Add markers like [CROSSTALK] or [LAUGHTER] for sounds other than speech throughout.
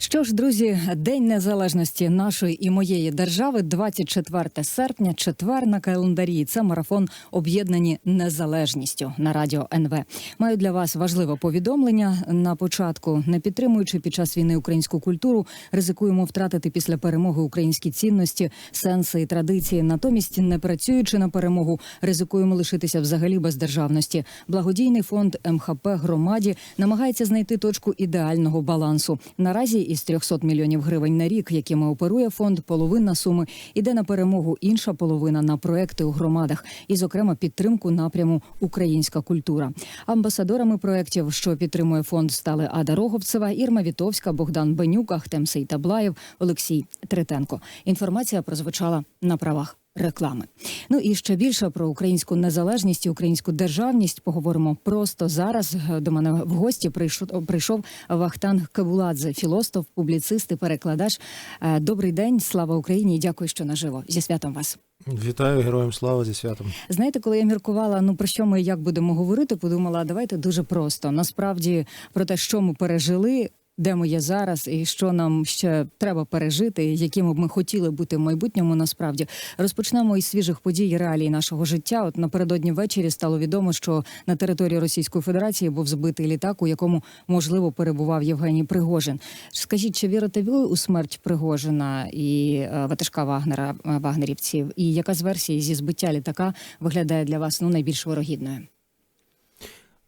Що ж, друзі, День Незалежності нашої і моєї держави, 24 серпня, четвер на календарі. Це марафон об'єднані незалежністю на радіо НВ. Маю для вас важливе повідомлення. На початку, не підтримуючи під час війни українську культуру, ризикуємо втратити після перемоги українські цінності, сенси і традиції. Натомість, не працюючи на перемогу, ризикуємо лишитися взагалі без державності. Благодійний фонд МХП громаді намагається знайти точку ідеального балансу. Наразі із 300 мільйонів гривень на рік, якими оперує фонд, половина суми іде на перемогу, інша половина на проекти у громадах, і, зокрема, підтримку напряму Українська культура. Амбасадорами проєктів, що підтримує фонд, стали Ада Роговцева, Ірма Вітовська, Богдан Бенюк, Ахтем Сейтаблаєв, Олексій Третенко. Інформація прозвучала на правах. Реклами, ну і ще більше про українську незалежність і українську державність поговоримо просто зараз. До мене в гості прийшов прийшов Вахтанг Кабуладзе, філософ, публіцист і перекладач. Е, Добрий день, слава Україні! і Дякую, що наживо. Зі святом вас. Вітаю героям слава зі святом. Знаєте, коли я міркувала, ну про що ми і як будемо говорити, подумала, давайте дуже просто. Насправді про те, що ми пережили. Де ми є зараз, і що нам ще треба пережити, якими б ми хотіли бути в майбутньому. Насправді розпочнемо із свіжих подій і реалій нашого життя. От напередодні ввечері стало відомо, що на території Російської Федерації був збитий літак, у якому можливо перебував Євгеній Пригожин. Скажіть, чи вірите ви у смерть Пригожина і е, ватажка Вагнера е, вагнерівців? І яка з версій зі збиття літака виглядає для вас ну найбільш вирогідною?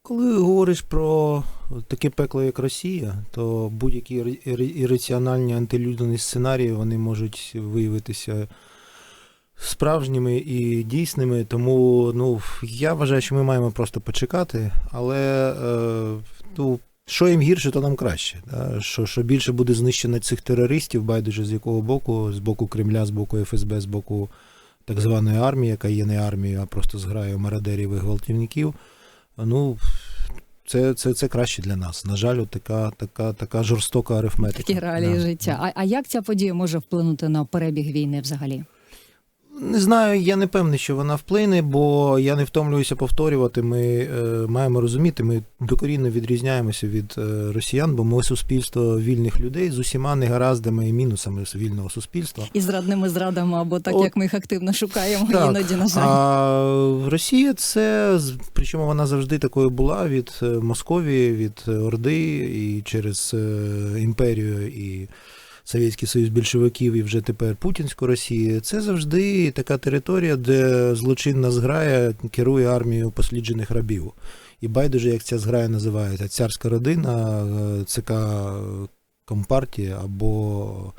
Коли говориш про таке пекло, як Росія, то будь-які ірраціональні антилюдні сценарії вони можуть виявитися справжніми і дійсними. Тому ну, я вважаю, що ми маємо просто почекати, але е, ну, що їм гірше, то нам краще. Да? Що що більше буде знищено цих терористів, байдуже з якого боку, з боку Кремля, з боку ФСБ, з боку так званої армії, яка є не армією, а просто зграю мародерів і гвалтівників. Ну, це це, це краще для нас. На жаль, така така, така жорстока арифметика. Такі реалії Да. життя. А, а як ця подія може вплинути на перебіг війни взагалі? Не знаю, я не певний, що вона вплине, бо я не втомлююся повторювати. Ми е, маємо розуміти, ми докорінно відрізняємося від е, росіян, бо ми суспільство вільних людей з усіма негараздами і мінусами вільного суспільства. І зрадними зрадами, або так От- як ми їх активно шукаємо, Так, іноді на жаль. А Росія це причому вона завжди такою була від е, Московії, від Орди і через е, імперію і Совєтський Союз більшовиків, і вже тепер Путінську Росію. Це завжди така територія, де злочинна зграя керує армією посліджених рабів. І байдуже, як ця зграя називається, царська родина, е, ЦК Компартія або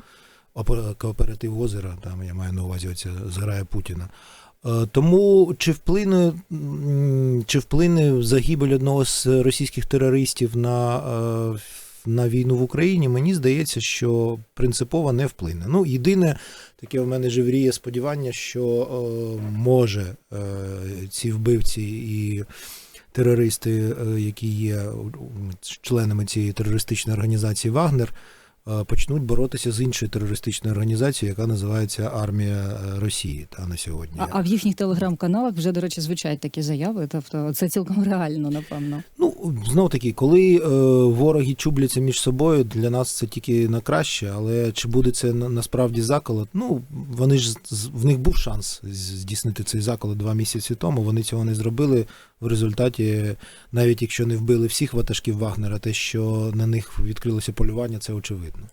кооператив озера, там я маю на увазі оця зграя Путіна. Е, Тому чи вплине, чи вплине загибель одного з російських терористів на, е, на війну в Україні, мені здається, що принципово не вплине. Ну, єдине таке в мене живріє сподівання, що е, може е, ці вбивці і терористи, е, які є членами цієї терористичної організації Вагнер, почнуть боротися з іншою терористичною організацією, яка називається Армія е, Росії та на сьогодні. А, а в їхніх телеграм-каналах вже, до речі, звучать такі заяви. Тобто це цілком реально, напевно. Ну, знов таки, коли е, вороги чубляться між собою, для нас це тільки на краще, але чи буде це на, насправді заколот? Ну, вони ж в них був шанс здійснити цей заколот два місяці тому. Вони цього не зробили. В результаті, навіть якщо не вбили всіх ватажків Вагнера, те, що на них відкрилося полювання, це очевидно.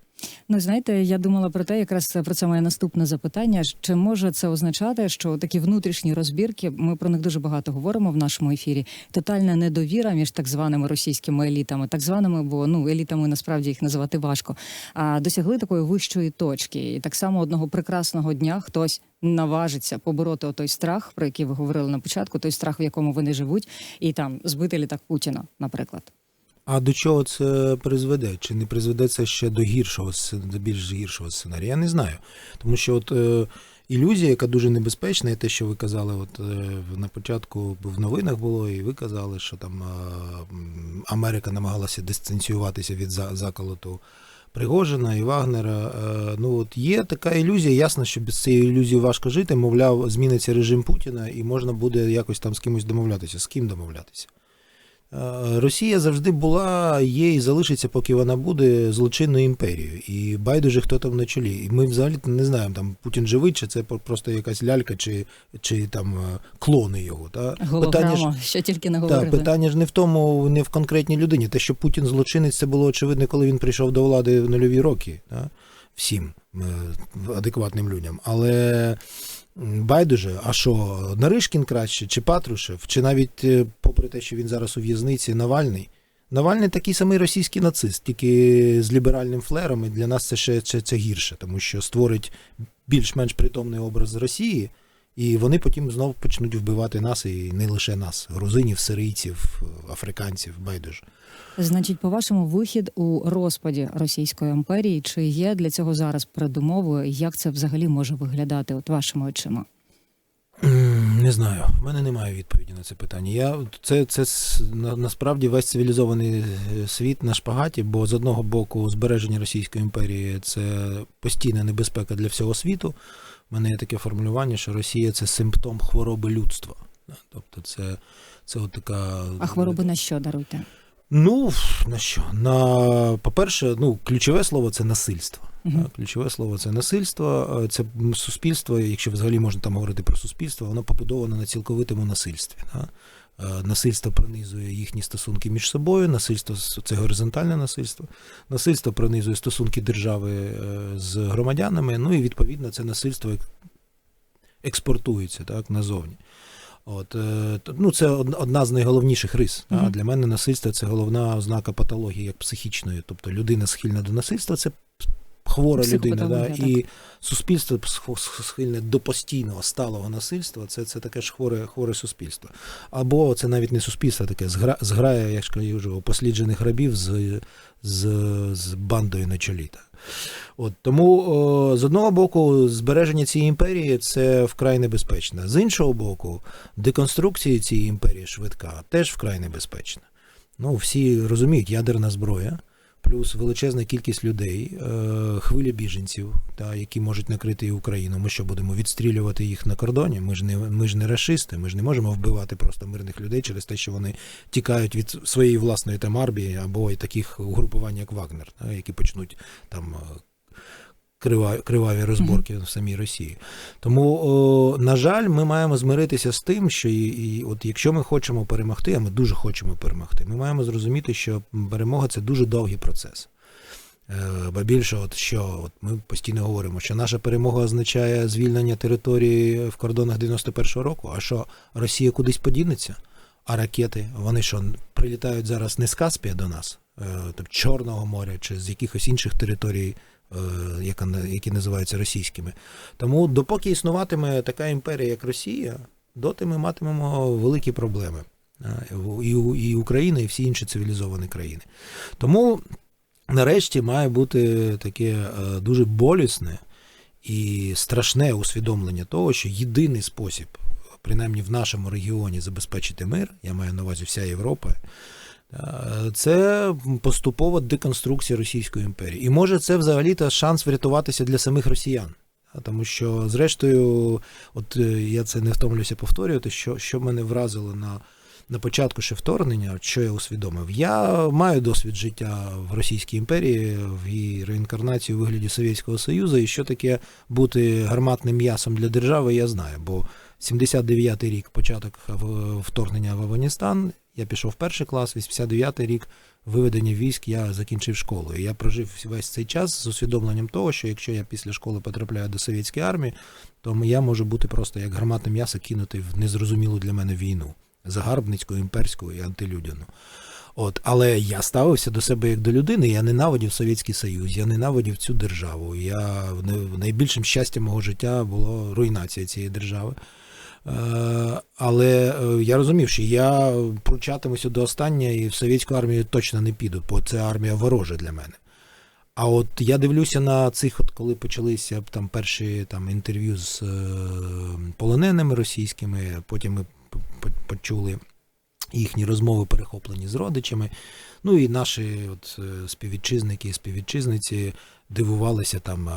Ну, знаєте, я думала про те, якраз про це моє наступне запитання. Чи може це означати, що такі внутрішні розбірки, ми про них дуже багато говоримо в нашому ефірі. Тотальна недовіра між так званими російськими елітами, так званими, бо ну елітами насправді їх називати важко. А досягли такої вищої точки. І так само одного прекрасного дня хтось наважиться побороти той страх, про який ви говорили на початку, той страх, в якому вони живуть, і там збити літак Путіна, наприклад. А до чого це призведе? Чи не призведе це ще до гіршого до більш гіршого сценарія? Я не знаю. Тому що от е, ілюзія, яка дуже небезпечна, і те, що ви казали, от е, на початку в новинах було, і ви казали, що там е, Америка намагалася дистанціюватися від за- заколоту Пригожина і Вагнера. Е, ну от є така ілюзія, ясно, що без цієї ілюзії важко жити. Мовляв, зміниться режим Путіна, і можна буде якось там з кимось домовлятися. З ким домовлятися? Е, Росія завжди була, є і залишиться, поки вона буде злочинною імперією. І байдуже, хто там на чолі. І ми взагалі не знаємо, там Путін живий, чи це просто якась лялька, чи, чи там е, клони його. Та? Питання ж, що тільки не та, питання ж не в тому, не в конкретній людині. Те, що Путін злочинець, це було очевидно, коли він прийшов до влади в нульові роки. Та? Всім е, адекватним людям. Але байдуже, а що, Наришкін краще, чи Патрушев, чи навіть е, попри те, що він зараз у в'язниці, Навальний. Навальний такий самий російський нацист, тільки з ліберальним флером, і для нас це ще це, це гірше, тому що створить більш-менш притомний образ Росії, і вони потім знов почнуть вбивати нас, і не лише нас, грузинів, сирійців, африканців, байдуже. Значить, по-вашому, вихід у розпаді Російської імперії, чи є для цього зараз передумовою? Як це взагалі може виглядати от вашими очима? Не знаю, в мене немає відповіді на це питання. Я це, це на, насправді весь цивілізований е, світ на шпагаті, бо з одного боку збереження Російської імперії це постійна небезпека для всього світу. У мене є таке формулювання, що Росія це симптом хвороби людства. Тобто, це, це от така А хвороби на що даруйте? Ну на що? На по-перше, ну ключове слово це насильство. Так, Ключове слово це насильство. Е, Це суспільство, якщо взагалі можна там говорити про суспільство, воно побудоване на цілковитому насильстві. Да? Е, Насильство пронизує їхні стосунки між собою, насильство це горизонтальне насильство, насильство пронизує стосунки держави е, з громадянами, ну і відповідно це насильство експортується так, назовні. От, е, ну, це одна з найголовніших рис. Мгм. А для мене насильство це головна ознака патології як психічної. Тобто людина схильна до насильства, це хвора людина. Да? І суспільство схильне до постійного сталого насильства, це, це таке ж хворе, хворе суспільство. Або це навіть не суспільство, таке згра, зграя, як ж кажу, посліджених рабів з, з, з бандою на чолі. Так. От тому о, з одного боку, збереження цієї імперії це вкрай небезпечно. З іншого боку, деконструкція цієї імперії швидка теж вкрай небезпечна. Ну, всі розуміють, ядерна зброя, плюс величезна кількість людей, е, хвиля біженців, та, які можуть накрити і Україну. Ми що будемо відстрілювати їх на кордоні? Ми ж не ми ж не расисти, ми ж не можемо вбивати просто мирних людей через те, що вони тікають від своєї власної там армії або і таких угрупувань, як Вагнер, які почнуть там. Криваві розборки в самій Росії. Тому, о, на жаль, ми маємо змиритися з тим, що і, і от якщо ми хочемо перемогти, а ми дуже хочемо перемогти, ми маємо зрозуміти, що перемога це дуже довгий процес. Е, Ба більше, от що от ми постійно говоримо, що наша перемога означає звільнення території в кордонах 91-го року, а що Росія кудись подінеться, а ракети, вони що, прилітають зараз не з Каспія до нас, е, тобто Чорного моря чи з якихось інших територій, які називаються російськими. Тому допоки існуватиме така імперія, як Росія, доти ми матимемо великі проблеми. Е, І, Україна, і всі інші цивілізовані країни. Тому нарешті має бути таке е, дуже болісне і страшне усвідомлення того, що єдиний спосіб, принаймні в нашому регіоні, забезпечити мир, я маю на увазі вся Європа, е, це поступова деконструкція Російської імперії. І може це взагалі та шанс врятуватися для самих росіян. Тому що, зрештою, от е, я це не втомлюся повторювати, що, що мене вразило на, на початку ще вторгнення, що я усвідомив. Я маю досвід життя в Російській імперії, в її реінкарнації у вигляді Совєтського Союзу, і що таке бути гарматним м'ясом для держави, я знаю. Бо 79-й рік, початок вторгнення в Афганістан, я пішов в перший клас, 89-й рік виведення військ, я закінчив школу. І я прожив весь цей час з усвідомленням того, що якщо я після школи потрапляю до совєтської армії, то я можу бути просто як гарматне м'ясо кинутий в незрозумілу для мене війну загарбницьку, імперську і антилюдяну. От, але я ставився до себе як до людини. Я ненавидів Совєтський Союз, я ненавидів цю державу. Я найбільшим щастям мого життя було руйнація цієї держави. Е, але е, я розумів, що я пручатимуся до останнього і в совєтську армію точно не піду, бо це армія ворожа для мене. А от я дивлюся на цих, от коли почалися там перші там інтерв'ю з е, полоненими російськими, потім ми почули їхні розмови перехоплені з родичами. Ну і наші от, співвітчизники і співвітчизниці дивувалися там е,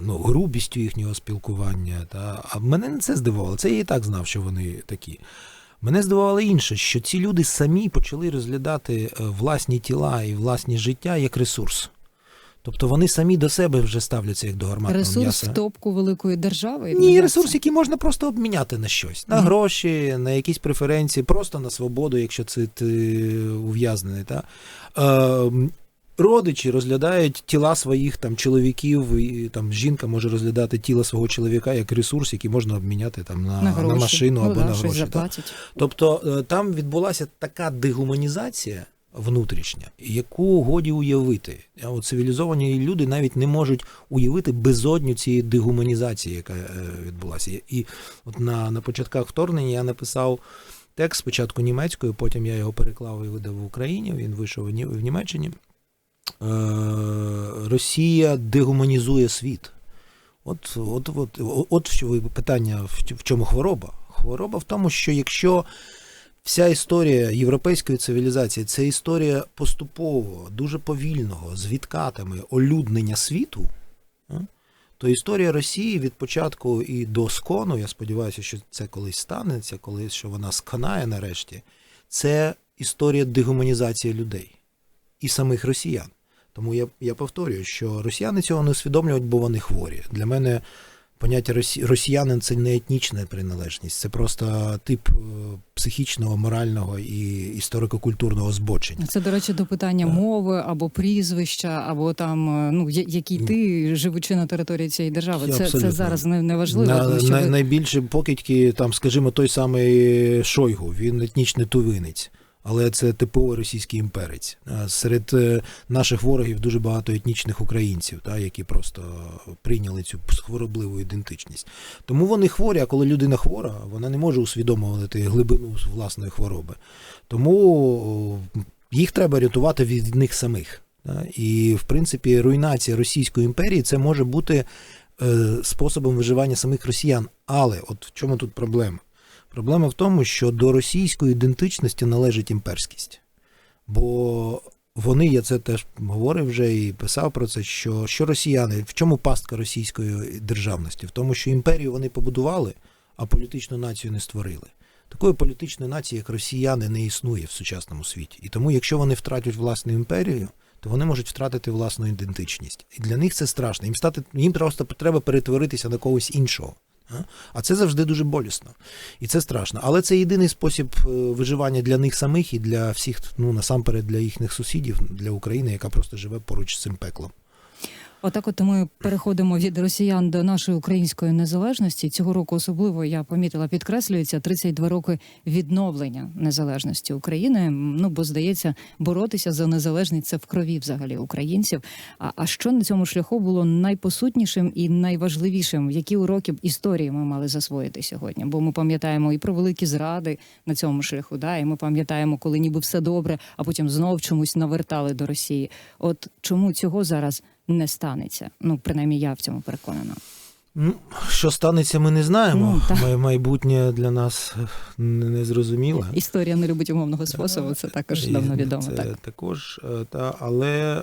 ну, грубістю їхнього спілкування. Та? А мене не це здивувало. Це я і так знав, що вони такі. Мене здивувало інше, що ці люди самі почали розглядати е, власні тіла і власні життя як ресурс. Тобто вони самі до себе вже ставляться як до гарматного Ресурс м'яса. в топку великої держави. Ні, ресурс, який можна просто обміняти на щось, на Мгм. гроші, на якісь преференції, просто на свободу, якщо це ти ув'язнений. Та? Е, родичі розглядають тіла своїх там чоловіків, і там жінка може розглядати тіло свого чоловіка як ресурс, який можна обміняти там на, на, на, машину ну, або да, на гроші. та. Тобто е, там відбулася така дегуманізація внутрішня, яку годі уявити. А от цивілізовані люди навіть не можуть уявити безодню цієї дегуманізації, яка е, відбулася. І от на, на початках вторгнення я написав текст спочатку німецькою, потім я його переклав і видав в Україні. Він вийшов в Німеччині. Е, Росія дегуманізує світ. От, от, от, от чому питання, в чому хвороба? Хвороба в тому, що якщо вся історія європейської цивілізації це історія поступового, дуже повільного, з відкатами олюднення світу, то історія Росії від початку і до скону, я сподіваюся, що це колись станеться, колись що вона сконає нарешті, це історія дегуманізації людей і самих росіян. Тому я, я повторюю, що росіяни цього не усвідомлюють, бо вони хворі. Для мене поняття росіянин це не етнічна приналежність, це просто тип е, психічного, морального і історико-культурного збочення. Це, до речі, до питання Так. мови або прізвища, або там е, ну який ти живучи на території цієї держави. Це, це зараз не, не важливо. На, тому що на, ви- найбільші покидьки, там, скажімо, той самий Шойгу, він етнічний тувинець. Але це типовий російський імперець. Серед е, наших ворогів дуже багато етнічних українців, та, які просто прийняли цю хворобливу ідентичність. Тому вони хворі, а коли людина хвора, вона не може усвідомлювати глибину власної хвороби. Тому їх треба рятувати від них самих. І, в принципі, руйнація Російської імперії це може бути е, способом виживання самих росіян. Але от в чому тут проблема? Проблема в тому, що до російської ідентичності належить імперськість. Бо вони, я це теж говорив вже і писав про це, що, що росіяни, в чому пастка російської державності? В тому, що імперію вони побудували, а політичну націю не створили. Такої політичної нації, як росіяни, не існує в сучасному світі. І тому, якщо вони втратять власну імперію, то вони можуть втратити власну ідентичність. І для них це страшно. Їм стати їм просто треба перетворитися на когось іншого. А? Це завжди дуже болісно. І це страшно. Але це єдиний спосіб е, виживання для них самих і для всіх, ну насамперед для їхніх сусідів, для України, яка просто живе поруч з цим пеклом. Отак, от ми переходимо від росіян до нашої української незалежності. Цього року особливо я помітила, підкреслюється 32 роки відновлення незалежності України. Ну бо здається, боротися за незалежність це в крові взагалі українців. А, а що на цьому шляху було найпосутнішим і найважливішим? Які уроки історії ми мали засвоїти сьогодні? Бо ми пам'ятаємо і про великі зради на цьому шляху, да, і ми пам'ятаємо, коли ніби все добре, а потім знов чомусь навертали до Росії. От чому цього зараз? Не станеться. Ну, принаймні, я в цьому переконана. Ну, що станеться, ми не знаємо. Ну. Май- Майбутнє для нас е, не зрозуміле. Історія не любить умовного способу, це також давно відомо. Це Так також, е, та, але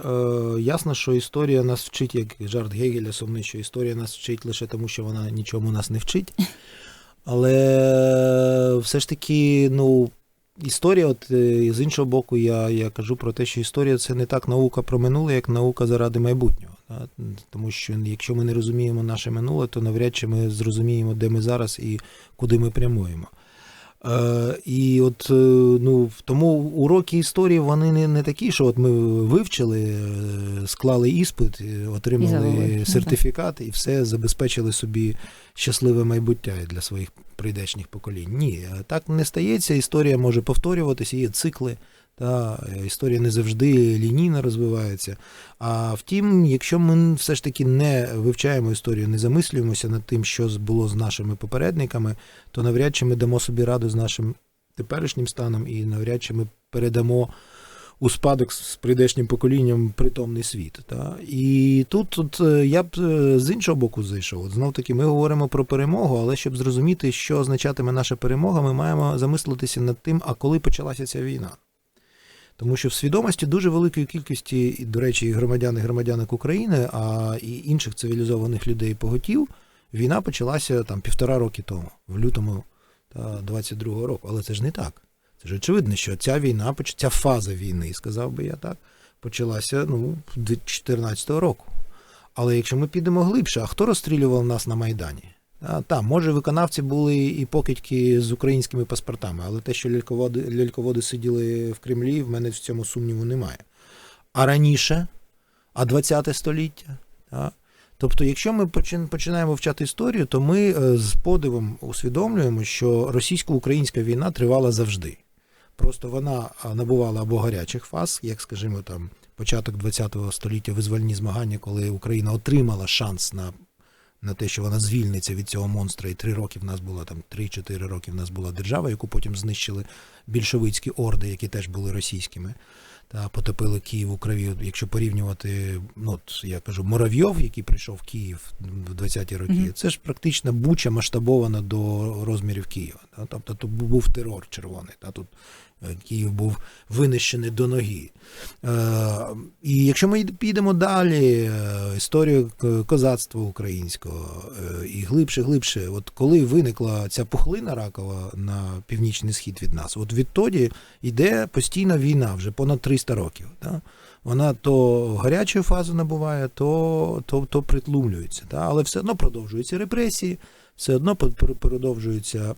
е, ясно, що історія нас вчить, як жарт Гегеля сумний, що історія нас вчить лише тому, що вона нічому нас не вчить. [LAUGHS] Але все ж таки, ну, історія, от е, з іншого боку, я, я кажу про те, що історія це не так наука про минуле, як наука заради майбутнього. Да? Тому що якщо ми не розуміємо наше минуле, то навряд чи ми зрозуміємо, де ми зараз і куди ми прямуємо. Е, і от е, ну, тому уроки історії вони не, не такі, що от ми вивчили, е, склали іспит, отримали. Ну, сертифікат і все забезпечили собі щасливе майбуття для своїх прийдешніх поколінь. Ні, так не стається. Історія може повторюватися, є цикли. Та е, історія не завжди лінійно розвивається. А втім, якщо ми все ж таки не вивчаємо історію, не замислюємося над тим, що було з нашими попередниками, то навряд чи ми дамо собі раду з нашим теперішнім станом, і навряд чи ми передамо у спадок з прийдешнім поколінням притомний світ. Та? І тут, тут е, я б е, з іншого боку зайшов. От Знов таки, ми говоримо про перемогу, але щоб зрозуміти, що означатиме наша перемога, ми маємо замислитися над тим, а коли почалася ця війна. Тому що в свідомості дуже великої кількості, до речі, і громадян і громадянок України, а і інших цивілізованих людей поготів, війна почалася там півтора роки тому, в лютому та 22-го року. Але це ж не так. Це ж очевидно, що ця війна, ця фаза війни, сказав би я так, почалася ну, 2014 року. Але якщо ми підемо глибше, а хто розстрілював нас на Майдані? А, там, може, виконавці були і покидьки з українськими паспортами, але те, що ляльководи, ляльководи сиділи в Кремлі, в мене в цьому сумніву немає. А раніше, а 20 століття. А? Тобто, якщо ми почин- починаємо вчати історію, то ми е, з подивом усвідомлюємо, що російсько-українська війна тривала завжди. Просто вона набувала або гарячих фаз, як, скажімо, там початок ХХ століття визвольні змагання, коли Україна отримала шанс на, на те, що вона звільниться від цього монстра, і три роки в нас була там, 3-4 роки в нас була держава, яку потім знищили більшовицькі орди, які теж були російськими. Та потопили Київ у крові. Якщо порівнювати, ну от я кажу, Моравйов, який прийшов в Київ в 20-ті роки, Мгм. це ж практично буча масштабована до розмірів Києва. Та? Тобто тут був терор червоний. Та? Тут Київ був винищений до ноги. Е, і якщо ми підемо далі, е, історію козацтва українського е, і глибше, глибше, от коли виникла ця пухлина ракова на північний схід від нас, от відтоді йде постійна війна вже понад 300 років. Да? Вона то гарячу фазу набуває, то, то, то притлумлюється. Да? Але все одно продовжуються репресії, все одно пр- пр- продовжуються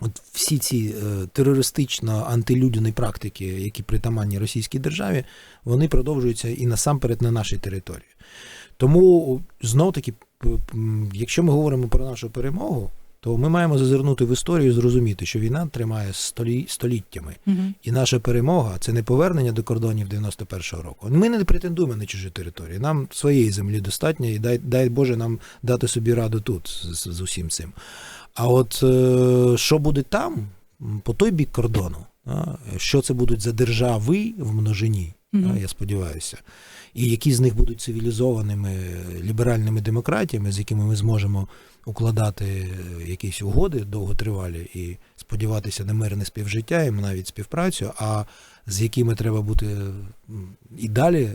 от всі ці е, терористично-антилюдяні практики, які притаманні російській державі, вони продовжуються і насамперед на нашій території. Тому знов таки, якщо ми говоримо про нашу перемогу, то ми маємо зазирнути в історію і зрозуміти, що війна тримає столі, століттями. Угу. І наша перемога це не повернення до кордонів 91-го року. Ми не претендуємо на чужі території. Нам своєї землі достатньо, і дай, дай Боже нам дати собі раду тут з, з, з усім цим. А от е, що буде там, по той бік кордону, а, що це будуть за держави в множині, А, я сподіваюся, і які з них будуть цивілізованими ліберальними демократіями, з якими ми зможемо укладати е, якісь угоди довготривалі і сподіватися на мирне співжиття і навіть співпрацю, а з якими треба бути і далі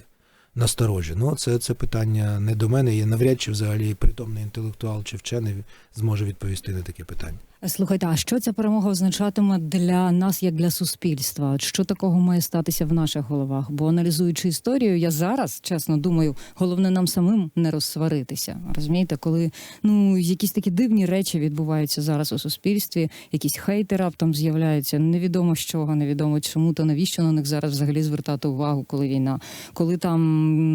насторожі. Ну, це, це питання не до мене. І навряд чи взагалі притомний інтелектуал чи вчений зможе відповісти на таке питання. Слухайте, а що ця перемога означатиме для нас, як для суспільства? Що такого має статися в наших головах? Бо аналізуючи історію, я зараз чесно думаю, головне нам самим не розсваритися. Розумієте, коли ну якісь такі дивні речі відбуваються зараз у суспільстві, якісь хейти раптом з'являються. Невідомо з чого, невідомо чому, то навіщо на них зараз взагалі звертати увагу, коли війна, коли там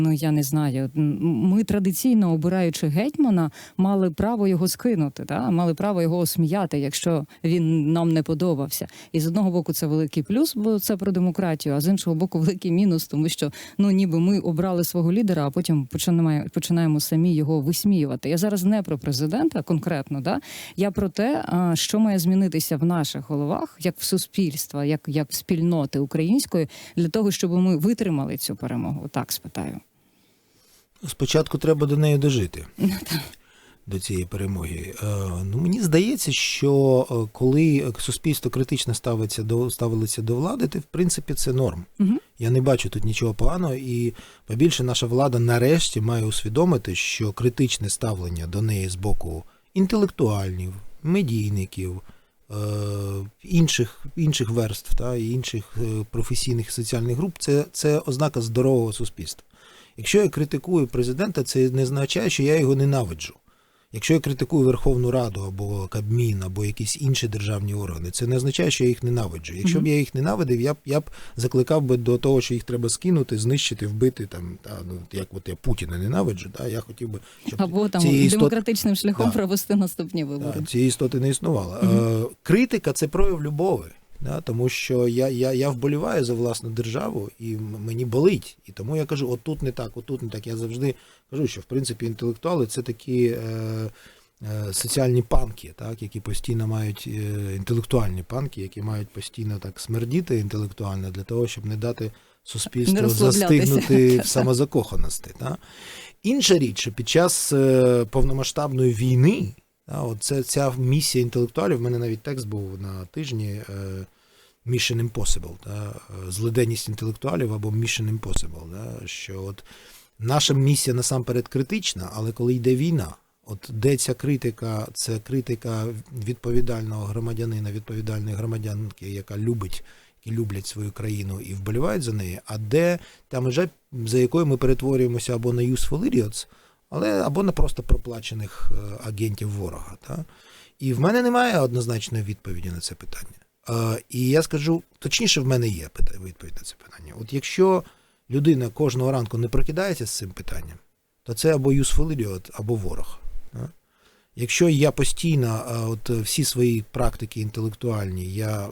ну я не знаю, ми традиційно обираючи гетьмана, мали право його скинути, та мали право його осміяти, якщо він нам не подобався. І з одного боку це великий плюс, бо це про демократію, а з іншого боку, [LAUGHS] великий мінус, тому що ну ніби ми обрали свого лідера, а потім починаємо, починаємо самі його висміювати. Я зараз не про президента конкретно, да я про те, що має змінитися в наших головах, як в суспільства, як, як в спільноти української, для того, щоб ми витримали цю перемогу. Так спитаю. Спочатку треба до неї дожити. [LAUGHS] До цієї перемоги. Е, Ну, мені здається, що е, коли суспільство критично ставиться до ставилося до влади, то в принципі це норм. Угу. Я не бачу тут нічого поганого, і побільше наша влада нарешті має усвідомити, що критичне ставлення до неї з боку інтелектуальнів, медійників, е, інших, інших верств та інших професійних соціальних груп це, це ознака здорового суспільства. Якщо я критикую президента, це не означає, що я його ненавиджу. Якщо я критикую Верховну Раду або Кабмін, або якісь інші державні органи, це не означає, що я їх ненавиджу. Якщо б я їх ненавидив, я б я б закликав би до того, що їх треба скинути, знищити, вбити там, та ну як от я Путіна ненавиджу, та я хотів би, щоб Або там цієї істоти, демократичним шляхом Да. провести наступні вибори. та, цієї істоти не існувало. Е, критика це прояв любові. Да, тому що я, я, я вболіваю за власну державу, і мені болить. І тому я кажу, отут не так, отут не так. Я завжди кажу, що в принципі інтелектуали це такі е, е, соціальні панки, так, які постійно мають е, інтелектуальні панки, які мають постійно так смердіти інтелектуально для того, щоб не дати суспільству застигнути [LAUGHS] в самозакоханості. Так. Інша річ, що під час е, повномасштабної війни, а, от це, ця місія інтелектуалів, в мене навіть текст був на тижні е, Mission Impossible, та, е, злиденність інтелектуалів або Mission Impossible, та, що от наша місія насамперед критична, але коли йде війна, От де ця критика, це критика відповідального громадянина, відповідальної громадянки, яка любить, які люблять свою країну і вболівають за неї, а де та межа, за якою ми перетворюємося або на useful idiots, але або на просто проплачених е, агентів ворога. Та? І в мене немає однозначної відповіді на це питання. Е, і я скажу, точніше, в мене є відповідь на це питання. От якщо людина кожного ранку не прокидається з цим питанням, то це або idiot, або ворог. Якщо я постійно, от е, всі свої практики інтелектуальні, я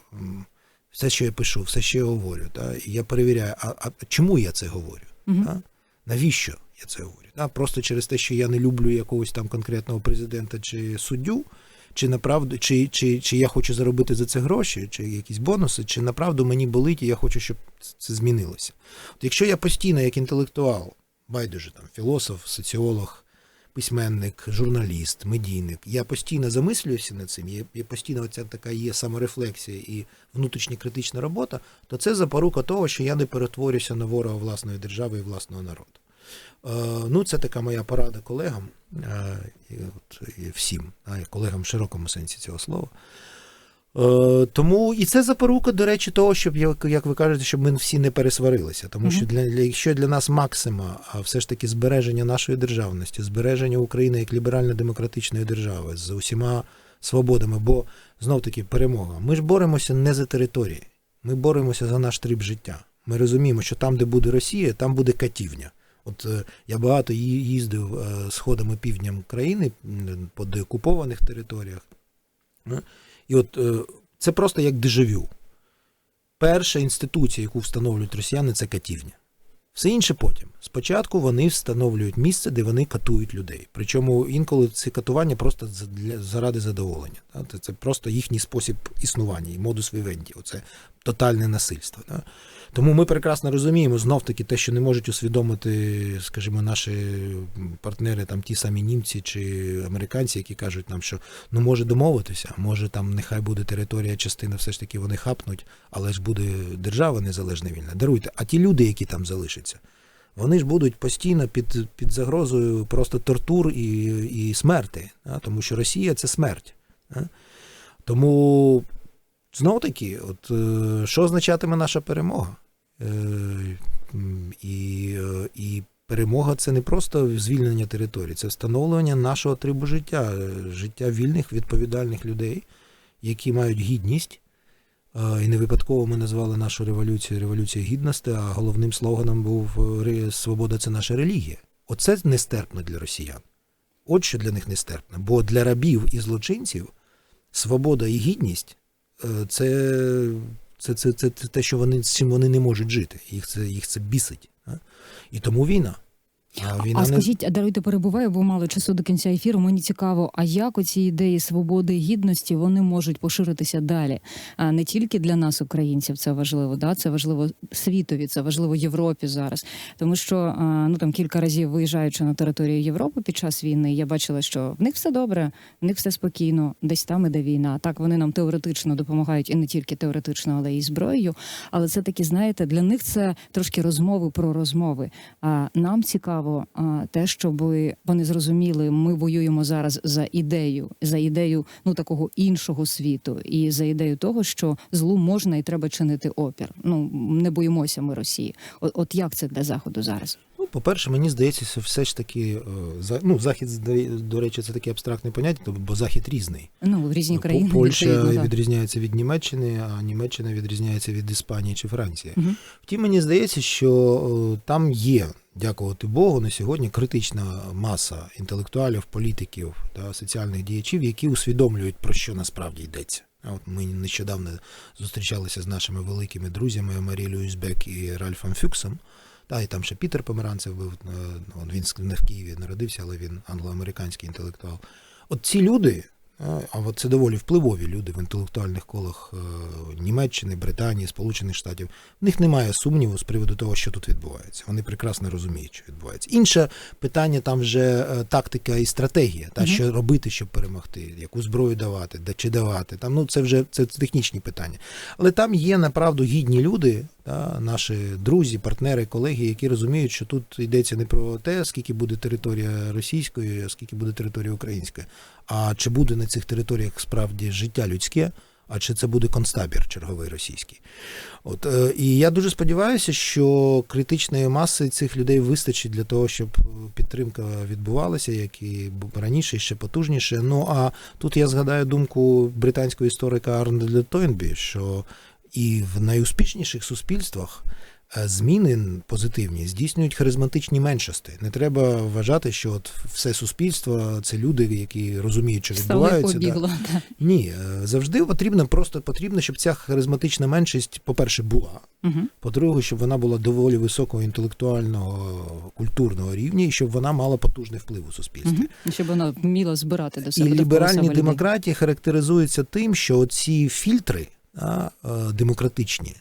все, що я пишу, все, що я говорю, і я перевіряю, а, а чому я це говорю? Да? Навіщо я це говорю? Да? Просто через те, що я не люблю якогось там конкретного президента чи суддю, чи направду, чи, чи, чи я хочу заробити за це гроші, чи якісь бонуси, чи направду мені болить, і я хочу, щоб це змінилося. От якщо я постійно, як інтелектуал, байдуже там філософ, соціолог, письменник, журналіст, медійник, я постійно замислююся над цим, є постійно ця така є саморефлексія і внутрішня критична робота, то це запорука того, що я не перетворюся на ворога власної держави і власного народу. Е, ну, це така моя порада колегам, е, і всім, а, колегам в широкому сенсі цього слова. Е, тому і це запорука, до речі, того, щоб, як, як ви кажете, щоб ми всі не пересварилися. Тому що для, для, якщо для нас максима, а все ж таки збереження нашої державності, збереження України як ліберально-демократичної держави з усіма свободами, бо знов таки перемога. Ми ж боремося не за території, ми боремося за наш тріп життя. Ми розуміємо, що там, де буде Росія, там буде катівня. От е, я багато їздив е, сходами півдням країни по деокупованих територіях. І от е, це просто як дежавю. Перша інституція, яку встановлюють росіяни, це катівня. Все інше потім. Спочатку вони встановлюють місце, де вони катують людей. Причому інколи ці катування просто для, заради задоволення. Це, просто їхній спосіб існування, і модус вівенді. Оце тотальне насильство. Тому ми прекрасно розуміємо знов таки те, що не можуть усвідомити, скажімо, наші партнери, там ті самі німці чи американці, які кажуть нам, що ну може домовитися, може там нехай буде територія, частина, все ж таки вони хапнуть, але ж буде держава незалежна вільна. Даруйте. А ті люди, які там залишаться, вони ж будуть постійно під, під загрозою просто тортур і, і смерти, а? тому що Росія це смерть. А? Тому знову таки, от е, що означатиме наша перемога? Е, і, і перемога це не просто звільнення території, це встановлення нашого трибу життя, е, життя вільних, відповідальних людей, які мають гідність. І не випадково ми назвали нашу революцію революція гідності, а головним слоганом був е, Свобода це наша релігія. Оце нестерпно для росіян. От що для них нестерпно. Бо для рабів і злочинців свобода і гідність е, це, це, це, це, це те, що вони, з чим вони не можуть жити. Їх це, їх це бісить. І тому війна. А війна А скажіть, а даруйте перебуваю, бо мало часу до кінця ефіру. Мені цікаво, а як оці ідеї свободи і гідності вони можуть поширитися далі? А не тільки для нас, українців, це важливо, да це важливо світові, це важливо Європі зараз. Тому що ну там кілька разів виїжджаючи на територію Європи під час війни, я бачила, що в них все добре, в них все спокійно, десь там іде війна. Так вони нам теоретично допомагають і не тільки теоретично, але й зброєю. Але це такі, знаєте, для них це трошки розмови про розмови. А нам цікаво а, те, щоб вони зрозуміли, ми воюємо зараз за ідею, за ідею ну такого іншого світу, і за ідею того, що злу можна і треба чинити опір. Ну не боїмося ми Росії. От як це для заходу зараз? По-перше, мені здається, що все ж таки, е, ну, Захід, до речі, це таке абстрактне поняття, бо Захід різний. Ну в різні країни Польща відрізняється від Німеччини, а Німеччина відрізняється від Іспанії чи Франції. Мгм. Втім, мені здається, що е, там є, дякувати Богу, на сьогодні критична маса інтелектуалів, політиків та соціальних діячів, які усвідомлюють, про що насправді йдеться. От ми нещодавно зустрічалися з нашими великими друзями Марією Юзбек і Ральфом Фюксом. Та і там ще Пітер Померанцев був. е, ну, Він не в Києві народився, але він англоамериканський інтелектуал. От ці люди, а от це доволі впливові люди в інтелектуальних колах е, Німеччини, Британії, Сполучених Штатів. В них немає сумніву з приводу того, що тут відбувається. Вони прекрасно розуміють, що відбувається. Інше питання там вже е, тактика і стратегія, та що робити, щоб перемогти, яку зброю давати, де чи давати. Там ну це вже це технічні питання. Але там є направду гідні люди, Та, наші друзі, партнери, колеги, які розуміють, що тут йдеться не про те, скільки буде територія російської, а скільки буде територія українська, а чи буде на цих територіях справді життя людське, а чи це буде концтабір черговий російський. От, е, і я дуже сподіваюся, що критичної маси цих людей вистачить для того, щоб е, підтримка відбувалася, як і раніше, ще потужніше. Ну а тут я згадаю думку британського історика Арнольда Тойнбі, що і в найуспішніших суспільствах зміни позитивні здійснюють харизматичні меншості. Не треба вважати, що от все суспільство це люди, які розуміють, що відбувається. да. так. Ні, е, завжди потрібно просто потрібно, щоб ця харизматична меншість, по-перше, була. Мгм. По-друге, щоб вона була доволі високого інтелектуального культурного рівня, і щоб вона мала потужний вплив у суспільстві. Мгм. Щоб вона вміла збирати до І себе довкола ліберальні себе людей. демократії характеризуються тим, що ці фільтри е, демократичні,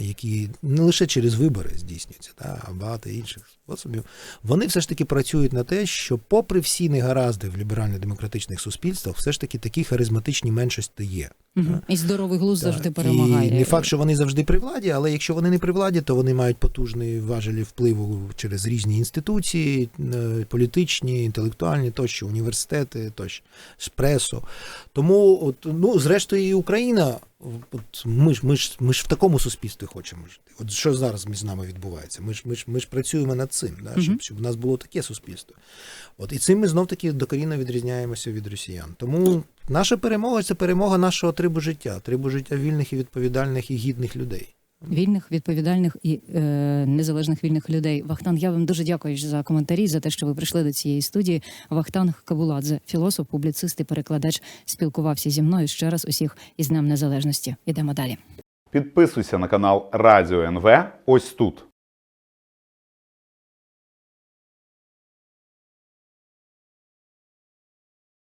які не лише через вибори здійснюються, та, а багато інших способів, вони все ж таки працюють на те, що, попри всі негаразди в ліберально-демократичних суспільствах, все ж таки такі харизматичні меншості є. Мгм. І здоровий глузд завжди перемагає. І не факт, що вони завжди при владі, але якщо вони не при владі, то вони мають потужні важелі впливу через різні інституції, е, політичні, інтелектуальні тощо, університети, тощо, з пресу. Тому, от, ну, зрештою, і Україна, от, ми, ж, ми, ж, ми ж в такому суспільстві хочемо жити. От що зараз між нами відбувається? Ми ж, ми ж, ми ж працюємо над цим, да, щоб, щоб у нас було таке суспільство. От, і цим ми знов таки докорінно відрізняємося від росіян. Тому наша перемога це перемога нашого трибу життя, трибу життя вільних і відповідальних і гідних людей. Вільних, відповідальних і е, незалежних вільних людей. Вахтан, я вам дуже дякую за коментарі, за те, що ви прийшли до цієї студії. Вахтан Кабуладзе, філософ, публіцист і перекладач, спілкувався зі мною ще раз усіх із Днем Незалежності. Ідемо далі. Підписуйся на канал Радіо НВ ось тут.